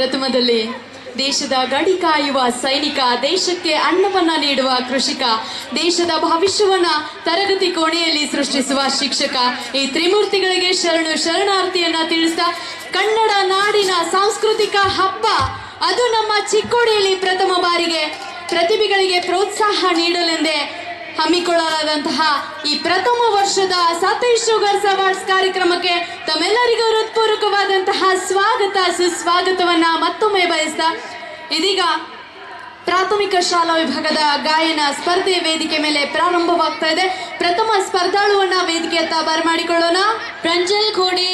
ಪ್ರಥಮದಲ್ಲಿ ದೇಶದ ಗಡಿ ಕಾಯುವ ಸೈನಿಕ ದೇಶಕ್ಕೆ ಅನ್ನವನ್ನ ನೀಡುವ ಕೃಷಿಕ, ದೇಶದ ಭವಿಷ್ಯವನ್ನ ತರಗತಿ ಕೋಣೆಯಲ್ಲಿ ಸೃಷ್ಟಿಸುವ ಶಿಕ್ಷಕ, ಈ ತ್ರಿಮೂರ್ತಿಗಳಿಗೆ ಶರಣು ಶರಣಾರ್ಥಿಯನ್ನ ತಿಳಿಸ್ತಾ ಕನ್ನಡ ನಾಡಿನ ಸಾಂಸ್ಕೃತಿಕ ಹಬ್ಬ. ಅದು ನಮ್ಮ ಚಿಕ್ಕೋಡಿಯಲ್ಲಿ ಪ್ರಥಮ ಬಾರಿಗೆ. ಪ್ರತಿಭೆಗಳಿಗೆ ಪ್ರೋತ್ಸಾಹ ನೀಡಲೆಂದೇ ಹಮ್ಮಿಕೊಳ್ಳಲಾದಂತಹ ಈ ಪ್ರಥಮ ವರ್ಷದ ಸತೀಶ್ ಶುಗರ್ಸ್ ಅವಾರ್ಡ್ಸ್ ಕಾರ್ಯಕ್ರಮಕ್ಕೆ ತಮ್ಮೆಲ್ಲರಿಗೂ ಹೃತ್ಪೂರ್ವಕವಾದಂತಹ ಸ್ವಾಗತ ಸುಸ್ವಾಗತವನ್ನ ಮತ್ತೊಮ್ಮೆ ಬಯಸ್ತಾ ಇದೀಗ ಪ್ರಾಥಮಿಕ ಶಾಲಾ ವಿಭಾಗದ ಗಾಯನ ಸ್ಪರ್ಧೆ ವೇದಿಕೆ ಮೇಲೆ ಪ್ರಾರಂಭವಾಗ್ತಾ ಇದೆ. ಪ್ರಥಮ ಸ್ಪರ್ಧಾಳುವನ್ನ ವೇದಿಕೆಯತ್ತ ಬರಮಾಡಿಕೊಳ್ಳೋಣ Pranjal Ghode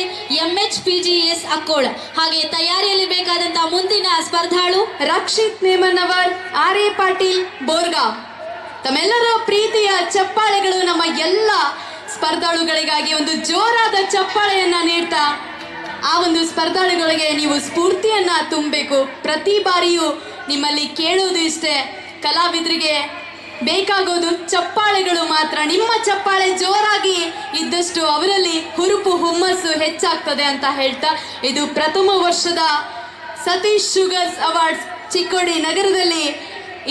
M H P G S Akkol. ಹಾಗೆ ತಯಾರಿಯಲ್ಲಿ ಬೇಕಾದಂತಹ ಮುಂದಿನ ಸ್ಪರ್ಧಾಳು? Rakshit Nemanavar R A Patil Borgaon ತಮ್ಮೆಲ್ಲರ ಪ್ರೀತಿಯ ಚಪ್ಪಾಳೆಗಳು ನಮ್ಮ ಎಲ್ಲ ಸ್ಪರ್ಧಾಳುಗಳಿಗಾಗಿ ಒಂದು ಜೋರಾದ ಚಪ್ಪಾಳೆಯನ್ನ ನೀಡ್ತಾ, ಆ ಒಂದು ಸ್ಪರ್ಧಾಳುಗಳಿಗೆ ನೀವು ಸ್ಫೂರ್ತಿಯನ್ನ ತುಂಬಬೇಕು. ಪ್ರತಿ ಬಾರಿಯೂ ನಿಮ್ಮಲ್ಲಿ ಕೇಳೋದು ಇಷ್ಟೇ, ಕಲಾವಿದರಿಗೆ ಬೇಕಾಗೋದು ಚಪ್ಪಾಳೆಗಳು ಮಾತ್ರ. ನಿಮ್ಮ ಚಪ್ಪಾಳೆ ಜೋರಾಗಿ ಇದ್ದಷ್ಟು ಅವರಲ್ಲಿ ಹುರುಪು, ಹುಮ್ಮಸ್ಸು ಹೆಚ್ಚಾಗ್ತದೆ ಅಂತ ಹೇಳ್ತಾ, ಇದು ಪ್ರಥಮ ವರ್ಷದ ಸತೀಶ್ ಶುಗರ್ಸ್ ಅವಾರ್ಡ್ಸ್ ಚಿಕ್ಕೋಡಿ ನಗರದಲ್ಲಿ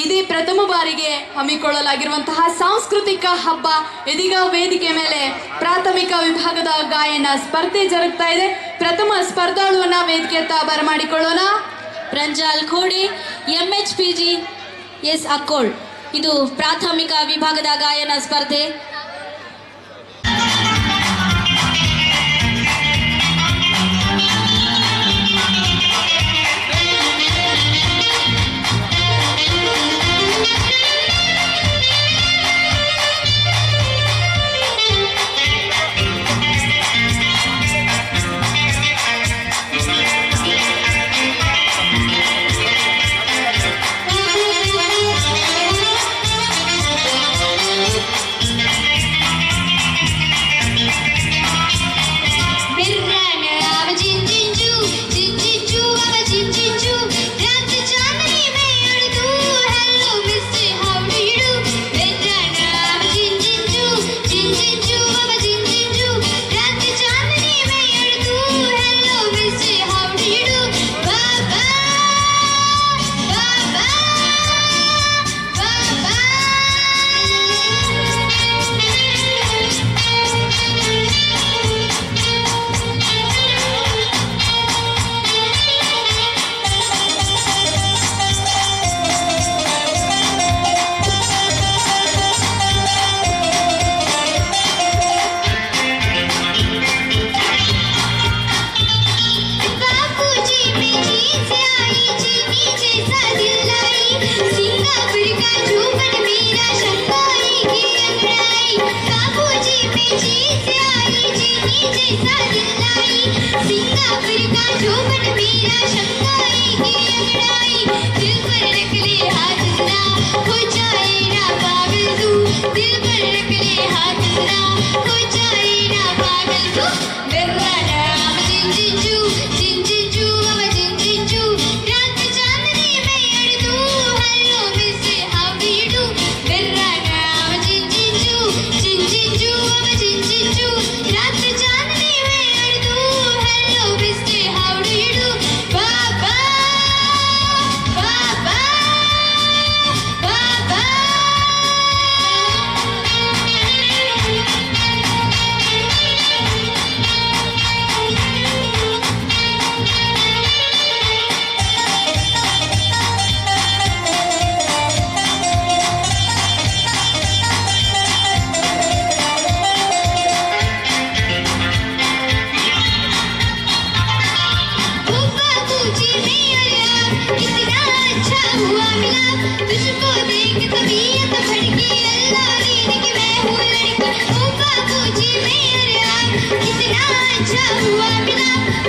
ಇದೇ ಪ್ರಥಮ ಬಾರಿಗೆ ಹಮ್ಮಿಕೊಳ್ಳಲಾಗಿರುವಂತಹ ಸಾಂಸ್ಕೃತಿಕ ಹಬ್ಬ ಇದೀಗ ವೇದಿಕೆ ಮೇಲೆ ಪ್ರಾಥಮಿಕ ವಿಭಾಗದ ಗಾಯನ ಸ್ಪರ್ಧೆ ಜರುಗ್ತಾ ಇದೆ. ಪ್ರಥಮ ಸ್ಪರ್ಧಾಳುವನ್ನ ವೇದಿಕೆಯತ್ತ ಬರಮಾಡಿಕೊಳ್ಳೋಣ Pranjal Khodi M H P G S Akkol. ಇದು ಪ್ರಾಥಮಿಕ ವಿಭಾಗದ ಗಾಯನ ಸ್ಪರ್ಧೆ.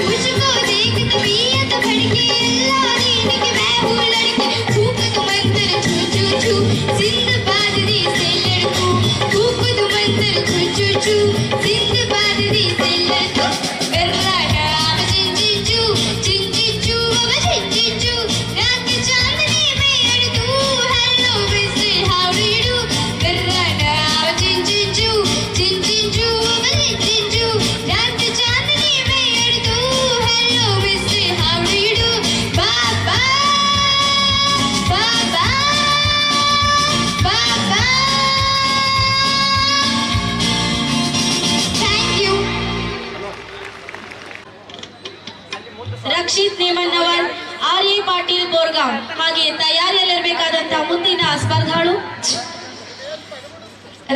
मुझको ಹಾಗೆ ತಯಾರಿಯಲ್ಲಿರಬೇಕಾದಂತಹ ಮುಂದಿನ ಸ್ಪರ್ಧಾಳು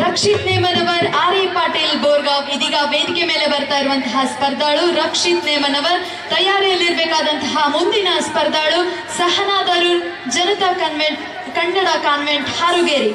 ರಕ್ಷಿತ್ ನೇಮನವರ್, ಆರ್ ಎ ಪಾಟೀಲ್ ಬೋರ್ಗಾವ್. ಇದೀಗ ವೇದಿಕೆ ಮೇಲೆ ಬರ್ತಾ ಇರುವಂತಹ ಸ್ಪರ್ಧಾಳು ರಕ್ಷಿತ್ ನೇಮನವರ್. ತಯಾರಿಯಲ್ಲಿರಬೇಕಾದಂತಹ ಮುಂದಿನ ಸ್ಪರ್ಧಾಳು ಸಹನಾದರು ಜನತಾ ಕನ್ವೆಂಟ್, ಕನ್ನಡ ಕಾನ್ವೆಂಟ್ ಹಾರುಗೇರಿ.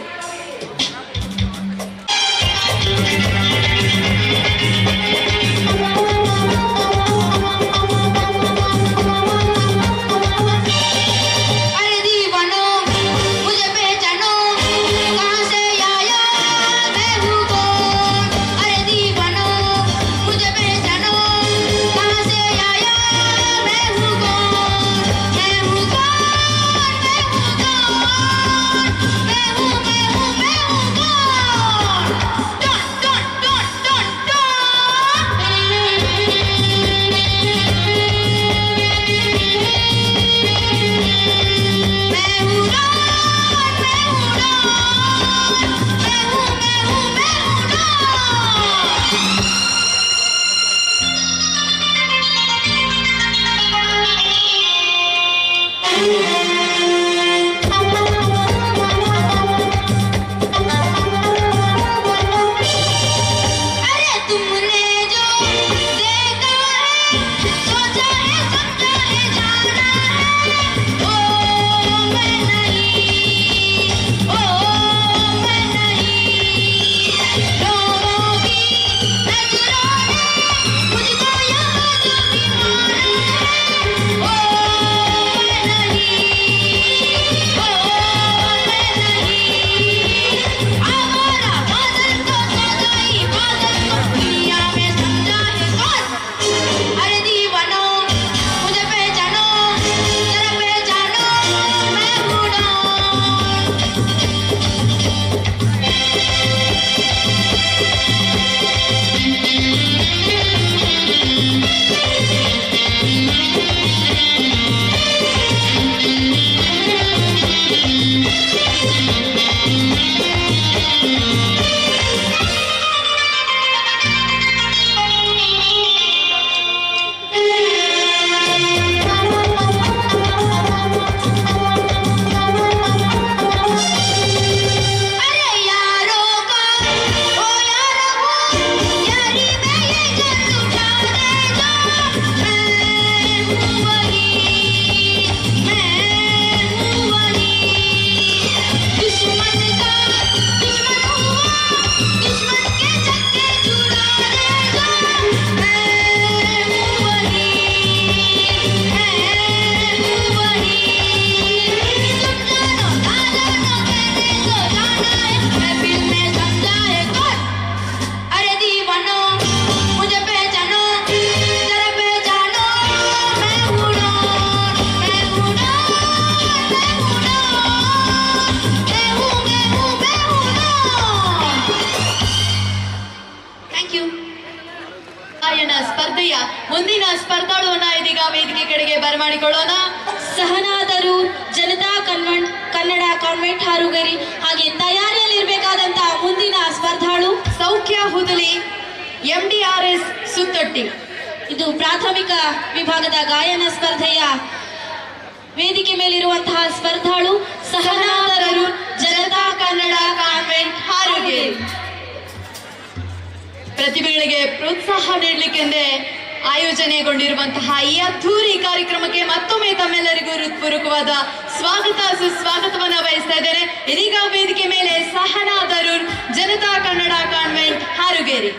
ಬರಮಾಡಿಕೊಳ್ಳೋಣ. ಸಹನಾದರು ಜನತಾ ಕನ್ವೆಂಟ್ ಕನ್ನಡ ಕಾನ್ವೆಂಟ್ ಹಾರುಗರಿ ಹಾಗೆ ತಯಾರಿಯಲ್ಲಿರಬೇಕಾದಂತಹ ಮುಂದಿನ ಸ್ಪರ್ಧಾಳು ಸೌಖ್ಯ ಹುದುಲಿ ಎಂಡಿಆರ್ಎಸ್ ಸುತ್ತೊಟ್ಟಿ. ಇದು ಪ್ರಾಥಮಿಕ ವಿಭಾಗದ ಗಾಯನ ಸ್ಪರ್ಧೆಯ ವೇದಿಕೆ ಮೇಲಿರುವಂತಹ ಸ್ಪರ್ಧಾಳು ಸಹನಾದರು ಜನತಾ ಕನ್ನಡ ಕಾನ್ವೆಂಟ್ ಹಾರುಗೇರಿ. ಪ್ರತಿಭೆಗಳಿಗೆ ಪ್ರೋತ್ಸಾಹ ನೀಡಲಿಕ್ಕೆಂದೇ ಆಯೋಜನೆಗೊಂಡಿರುವಂತಹ ಈ ಅದ್ಧೂರಿ ಕಾರ್ಯಕ್ರಮಕ್ಕೆ ಮತ್ತೊಮ್ಮೆ ತಮ್ಮೆಲ್ಲರಿಗೂ ಹೃತ್ಪೂರ್ವಕವಾದ ಸ್ವಾಗತ, ಸುಸ್ವಾಗತವನ್ನ ಬಯಸ್ತಾ ಇದ್ದೇನೆ. ಇದೀಗ ವೇದಿಕೆ ಮೇಲೆ Sahanadarur Janata Kannada convent, Harugeri.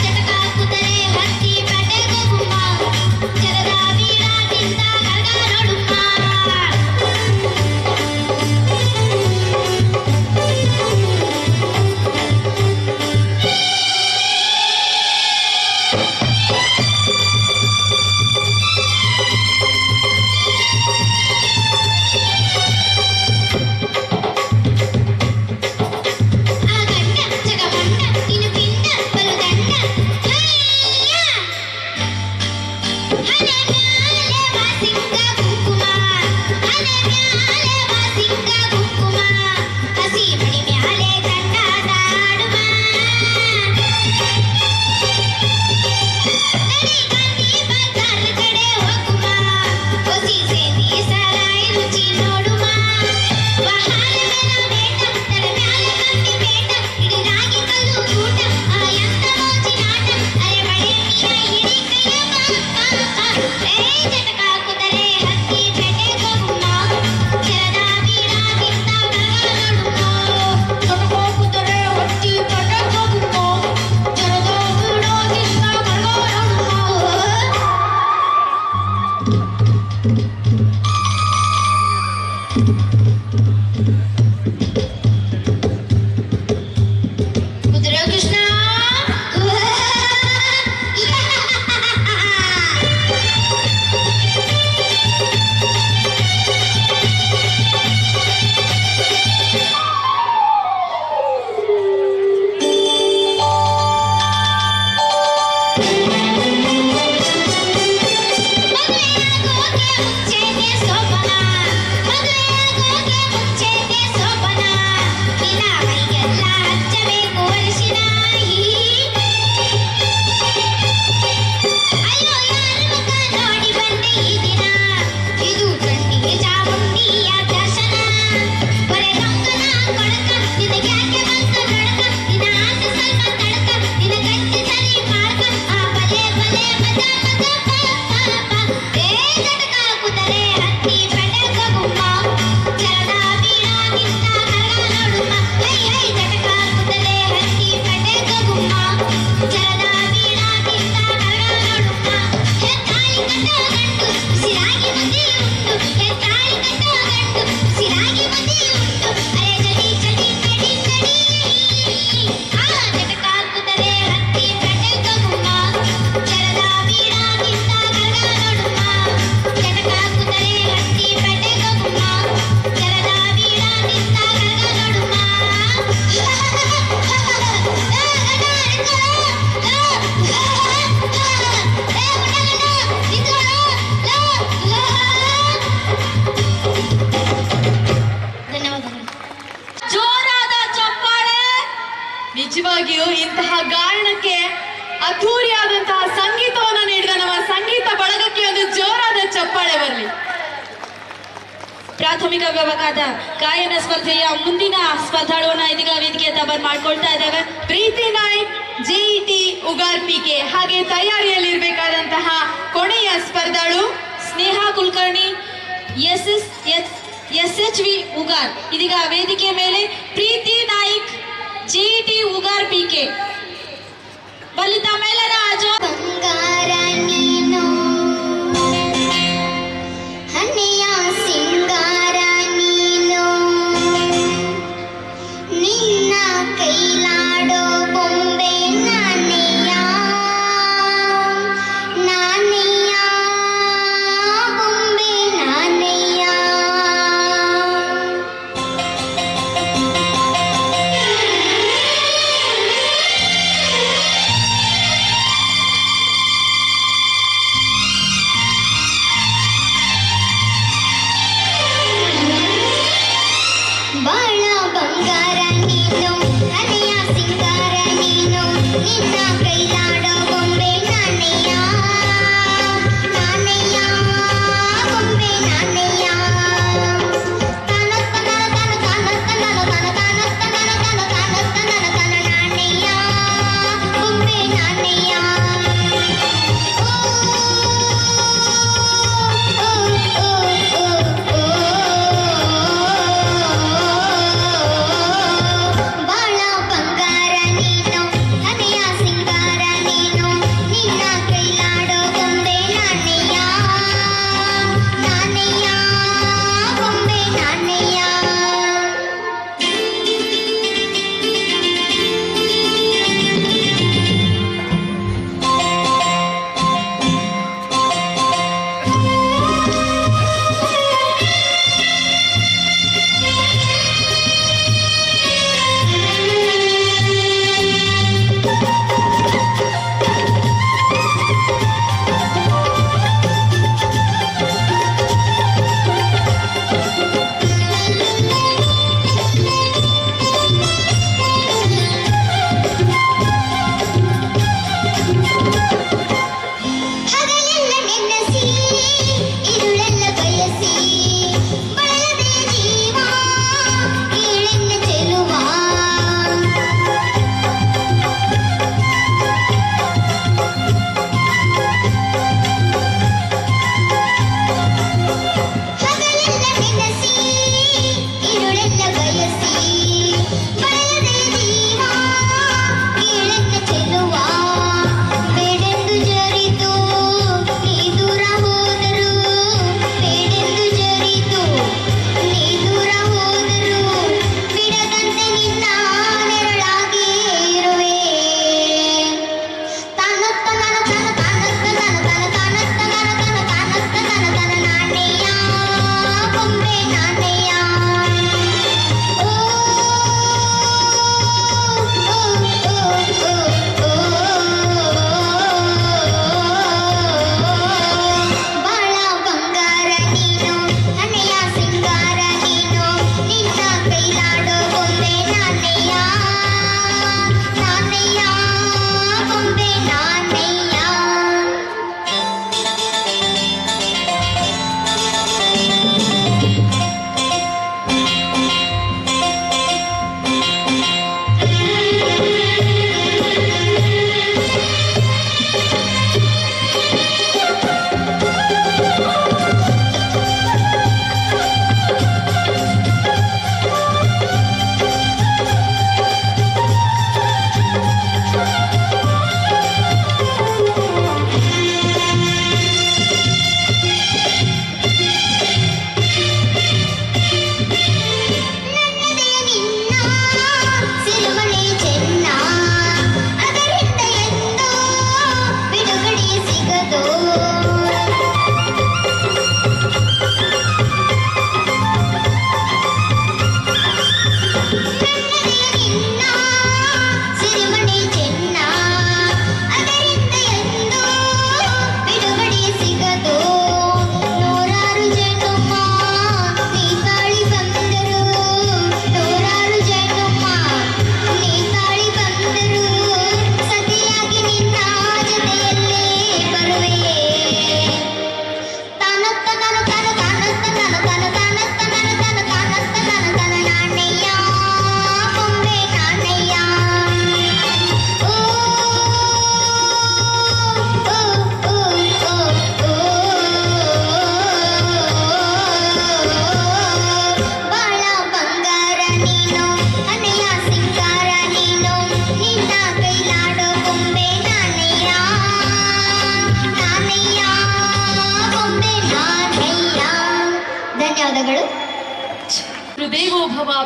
ya te Did I ಸಂಖ್ಯೆಯನ್ನ ಮಾಡ್ಕೊಳ್ತಾ ಇದ್ದೇವೆ. ಪ್ರೀತಿ ನಾಯ್ಕ್ ಜಿಇಟಿ ಉಗಾರ್ಪಿಕೆ ಹಾಗೆ ತಯಾರಿಯಲ್ಲಿರ್ಬೇಕಾದಂತಹ ಕೊನೆಯ ಸ್ಪರ್ಧಾಳು Sneha Kulkarni, S S S H V Ugar. ಇದೀಗ ವೇದಿಕೆ ಮೇಲೆ ಪ್ರೀತಿ ನಾಯ್ಕ್ ಜಿಇಟಿ ಉಗಾರ್ ಪಿಕೆ ಬಲಿತ ಮೇಲನ ಅಜೋ ಬಂಗಾರ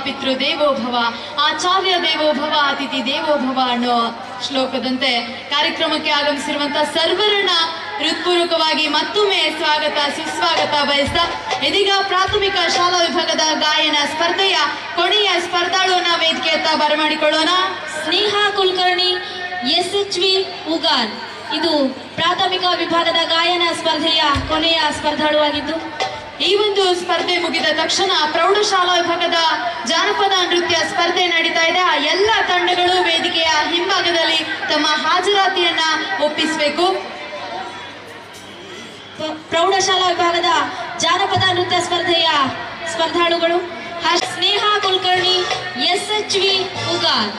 ಪಿತೃದೇವೋಭವ ಆಚಾರ್ಯ ದೇವೋಭವ ಅತಿಥಿ ದೇವೋಭವ ಅನ್ನೋ ಶ್ಲೋಕದಂತೆ ಕಾರ್ಯಕ್ರಮಕ್ಕೆ ಆಗಮಿಸಿರುವಂತಹ ಸರ್ವರನ್ನ ಹೃತ್ಪೂರ್ವಕವಾಗಿ ಮತ್ತೊಮ್ಮೆ ಸ್ವಾಗತ, ಸುಸ್ವಾಗತ ಬಯಸ್ತಾ ಇದೀಗ ಪ್ರಾಥಮಿಕ ಶಾಲಾ ವಿಭಾಗದ ಗಾಯನ ಸ್ಪರ್ಧೆಯ ಕೊನೆಯ ಸ್ಪರ್ಧಾಳುವನ್ನ ವೇದಿಕೆಯತ್ತ ಬರಮಾಡಿಕೊಳ್ಳೋಣ. Sneha Kulkarni S H V Ugar ಇದು ಪ್ರಾಥಮಿಕ ವಿಭಾಗದ ಗಾಯನ ಸ್ಪರ್ಧೆಯ ಕೊನೆಯ ಸ್ಪರ್ಧಾಳುವಾಗಿದ್ದು ಈ ಒಂದು ಸ್ಪರ್ಧೆ ಮುಗಿದ ತಕ್ಷಣ ಪ್ರೌಢಶಾಲಾ ವಿಭಾಗದ ಜಾನಪದ ನೃತ್ಯ ಸ್ಪರ್ಧೆ ನಡೀತಾ ಇದೆ. ಆ ಎಲ್ಲ ತಂಡಗಳು ವೇದಿಕೆಯ ಹಿಂಭಾಗದಲ್ಲಿ ತಮ್ಮ ಹಾಜರಾತಿಯನ್ನ ಒಪ್ಪಿಸಬೇಕು. ಪ್ರೌಢಶಾಲಾ ವಿಭಾಗದ ಜಾನಪದ ನೃತ್ಯ ಸ್ಪರ್ಧೆಯ ಸ್ಪರ್ಧಾಳುಗಳು. Sneha Kulkarni S H V Ugar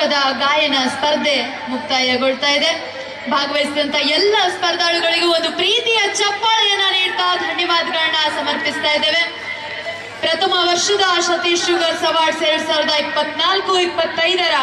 ವಿಭಾಗದ ಗಾಯನ ಸ್ಪರ್ಧೆ ಮುಕ್ತಾಯಗೊಳ್ತಾ ಇದೆ. ಭಾಗವಹಿಸಿದಂತ ಎಲ್ಲ ಸ್ಪರ್ಧಾಳುಗಳಿಗೂ ಒಂದು ಪ್ರೀತಿಯ ಚಪ್ಪಾಳೆಯನ್ನ ನೀಡ್ತಾ ಧನ್ಯವಾದಗಳನ್ನ ಸಮರ್ಪಿಸ್ತಾ ಇದ್ದೇವೆ. ಪ್ರಥಮ ವರ್ಷದ ಸತೀಶ್ ಶುಗರ್ಸ್ ಅವಾರ್ಡ್ಸ್ ಎರಡ್ ಸಾವಿರದ ಇಪ್ಪತ್ನಾಲ್ಕು, ಇಪ್ಪತ್ತೈದರ